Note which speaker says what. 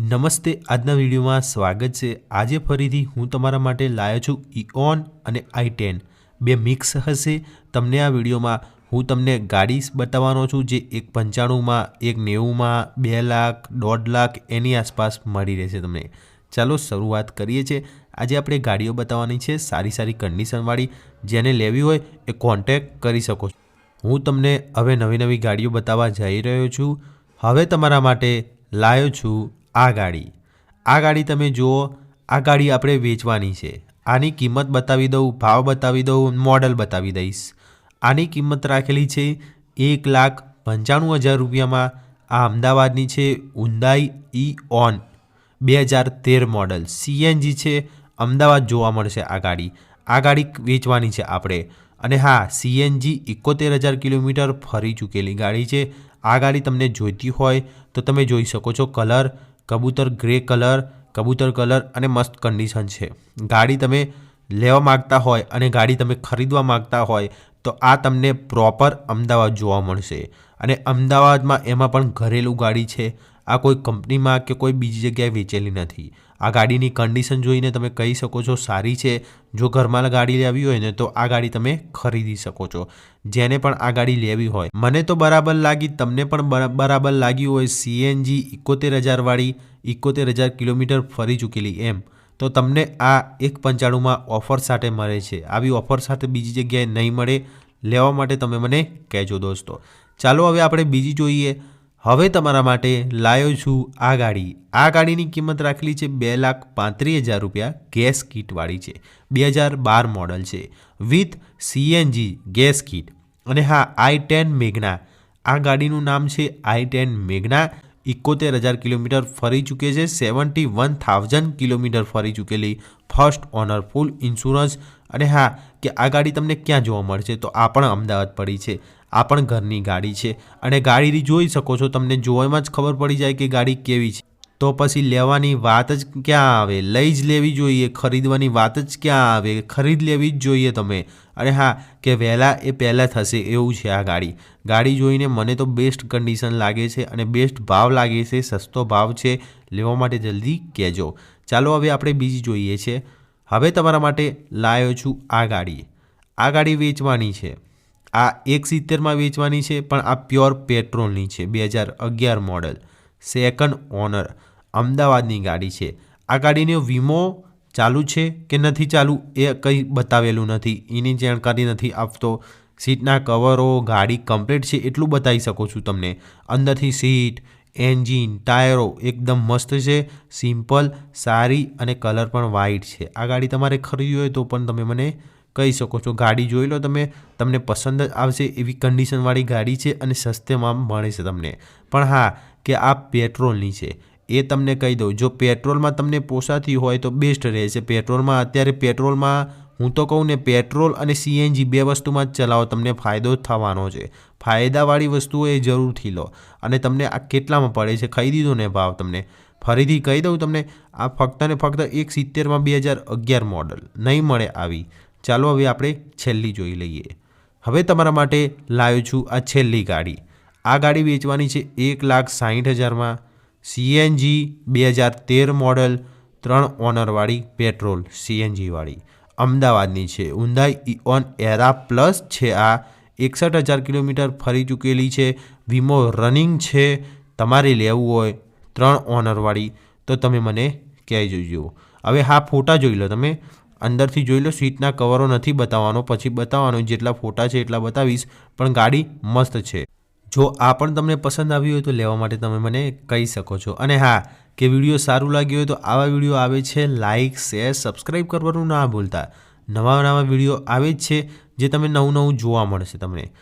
Speaker 1: નમસ્તે, આજના વિડીયોમાં સ્વાગત છે. આજે ફરીથી હું તમારા માટે લાવ્યો છું ઇઓન અને આઈ ટેન બે મિક્સ હશે. તમને આ વિડીયોમાં હું તમને ગાડી બતાવવાનો છું જે એક પંચાણુંમાં, એક નેવુંમાં, બે લાખ, દોઢ લાખ એની આસપાસ મળી રહેશે તમને. ચાલો શરૂઆત કરીએ છીએ. આજે આપણે ગાડીઓ બતાવવાની છે. સારી સારી કન્ડિશનવાળી જેને લેવી હોય એ કોન્ટેક કરી શકો હું તમને હવે નવી નવી ગાડીઓ બતાવવા જઈ રહ્યો છું. હવે તમારા માટે લાવ્યો છું આ ગાડી. આ ગાડી તમે જુઓ, આ ગાડી આપણે વેચવાની છે. આની કિંમત બતાવી દઉં, ભાવ બતાવી દઉં મોડલ બતાવી દઈશ. આની કિંમત રાખેલી છે એક લાખ પંચાણું હજાર રૂપિયામાં. આ અમદાવાદની છે ઉંદાઈ ઈ ઓન બે હજાર તેર મોડલ સીએનજી છે. અમદાવાદ જોવા મળશે આ ગાડી. આ ગાડી વેચવાની છે આપણે. અને હા સીએનજી એકોતેર હજાર કિલોમીટર ફરી ચૂકેલી ગાડી છે. આ ગાડી તમને જોઈતી હોય તો તમે જોઈ શકો છો કલર. કબૂતર ગ્રે કલર, કબૂતર કલર અને મસ્ત કન્ડિશન છે. ગાડી તમે લેવા માગતા હોય અને ગાડી તમે ખરીદવા માગતા હોય તો આ તમને પ્રોપર અમદાવાદ જોવા મળશે. અને અમદાવાદમાં એમાં પણ ઘરેલું ગાડી છે. આ કોઈ કંપનીમાં કે કોઈ બીજી જગ્યાએ વેચેલી નથી. આ ગાડીની કન્ડિશન જોઈને તમે કહી શકો છો સારી છે. જો ઘરમાં ગાડી લેવી હોય ને, તો આ ગાડી તમે ખરીદી શકો છો. જેને પણ આ ગાડી લેવી હોય. મને તો બરાબર લાગી, તમને પણ બરા- બરાબર લાગી હોય સીએનજી ઇકોતેર હજારવાળી ઇકોતેર હજાર કિલોમીટર ફરી ચૂકેલી એમ. તો તમને આ એક પંચાણુંમાં ઓફર સાથે મળે છે. આવી ઓફર સાથે બીજી જગ્યાએ નહીં મળે. લેવા માટે તમે મને કહેજો દોસ્તો. ચાલો હવે આપણે બીજી જોઈએ. હવે તમારા માટે લાવ્યો છું આ ગાડી. આ ગાડીની કિંમત રાખેલી છે બે લાખ પાંત્રીસ હજાર રૂપિયા ગેસ કીટવાળી છે. બે હજાર બાર મોડલ છે. With CNG gas kit. અને હા, આઈ ટેન મેઘના. આ ગાડીનું નામ છે આઈ ટેન મેઘના. એકોતેર હજાર કિલોમીટર ફરી ચૂકે છે. સેવન્ટી વન થાઉઝન્ડ કિલોમીટર ફરી ચૂકેલી ફર્સ્ટ ઓનર ફૂલ ઇન્સ્યોરન્સ. અને હા, કે આ ગાડી તમને ક્યાં જોવા મળશે? તો આ પણ અમદાવાદ પડી છે. આ પણ ઘરની ગાડી છે. અને ગાડી જોઈ શકો છો, તમને જોવામાં જ ખબર પડી જાય કે ગાડી કેવી છે. તો પછી લેવાની વાત જ ક્યાં આવે? લઈ જ લેવી જોઈએ, ખરીદવાની વાત જ ક્યાં આવે? ખરીદ લેવી જ જોઈએ તમે. અને હા, કે વહેલા એ પહેલાં થશે, એવું છે આ ગાડી. ગાડી જોઈને મને તો બેસ્ટ કન્ડિશન લાગે છે અને બેસ્ટ ભાવ લાગે છે, સસ્તો ભાવ છે. લેવા માટે જલ્દી કહેજો. ચાલો હવે આપણે બીજી જોઈએ છે. હવે તમારા માટે લાવ્યો છું આ ગાડી. આ ગાડી વેચવાની છે. આ એક સિત્તેરમાં વેચવાની છે, પણ આ પ્યોર પેટ્રોલની છે, બે હજાર અગિયાર મોડલ. સેકન્ડ ઓનર અમદાવાદની ગાડી છે. આ ગાડીનો વીમો ચાલુ છે કે નથી ચાલુ એ કંઈ બતાવેલું નથી. એની જાણકારી નથી આપતો. સીટના કવરો, ગાડી કમ્પ્લીટ છે એટલું બતાવી શકું છું તમને. અંદરથી સીટ, એન્જિન, ટાયરો એકદમ મસ્ત છે, સિમ્પલ, સારી અને કલર પણ વ્હાઇટ છે. આ ગાડી તમારે ખરીદવી હોય તો પણ તમે મને કહી શકો છો. ગાડી જોઈ લો તમે. તમને પસંદ જ આવશે એવી કન્ડિશનવાળી ગાડી છે અને સસ્તેમાં મળે છે તમને. પણ હા, કે આ પેટ્રોલની છે. એ તમને કહી દઉં. જો પેટ્રોલમાં તમને પોસાતી હોય તો બેસ્ટ રહેશે પેટ્રોલમાં અત્યારે પેટ્રોલમાં હું તો કહું ને પેટ્રોલ અને સીએનજી બે વસ્તુમાં જ ચલાવો, તમને ફાયદો થવાનો છે. ફાયદાવાળી વસ્તુઓ એ જરૂરથી લો. અને તમને આ કેટલામાં પડે છે ખાઈ દીધો ને ભાવ તમને. ફરીથી કહી દઉં તમને, આ ફક્ત ને ફક્ત એક સિત્તેરમાં બે હજાર અગિયાર મોડલ નહીં મળે આવી. ચાલો હવે આપણે છેલ્લી જોઈ લઈએ. હવે તમારા માટે લાવ્યો છું આ છેલ્લી ગાડી. આ ગાડી વેચવાની છે એક લાખ સાહીઠ હજારમાં. સીએનજી બે હજાર તેર મોડલ, ત્રણ ઓનરવાળી પેટ્રોલ સીએનજીવાળી અમદાવાદની છે. ઊંધાઈ ઇઓન એરા પ્લસ છે આ. એકસઠ હજાર કિલોમીટર ફરી ચૂકેલી છે. વીમો રનિંગ છે. તમારે લેવું હોય ત્રણ ઓનરવાળી, તો તમે મને કહેજો. જોજો હવે હા, ફોટા જોઈ લો તમે. અંદરથી જોઈ લો, સીટના કવરો નથી બતાવવાનો. પછી બતાવવાનો, જેટલા ફોટા છે એટલા બતાવીશ, પણ ગાડી મસ્ત છે. જો આ પણ તમને પસંદ આવ્યું હોય તો લેવા માટે તમે મને કહી શકો છો. અને હા, કે વીડિયો સારું લાગ્યું હોય તો આવા વીડિયો આવે છે લાઇક શેર સબસ્ક્રાઈબ કરવાનું ના ભૂલતા. નવા નવા વીડિયો આવે જ છે, જે તમે નવું નવું જોવા મળશે તમને.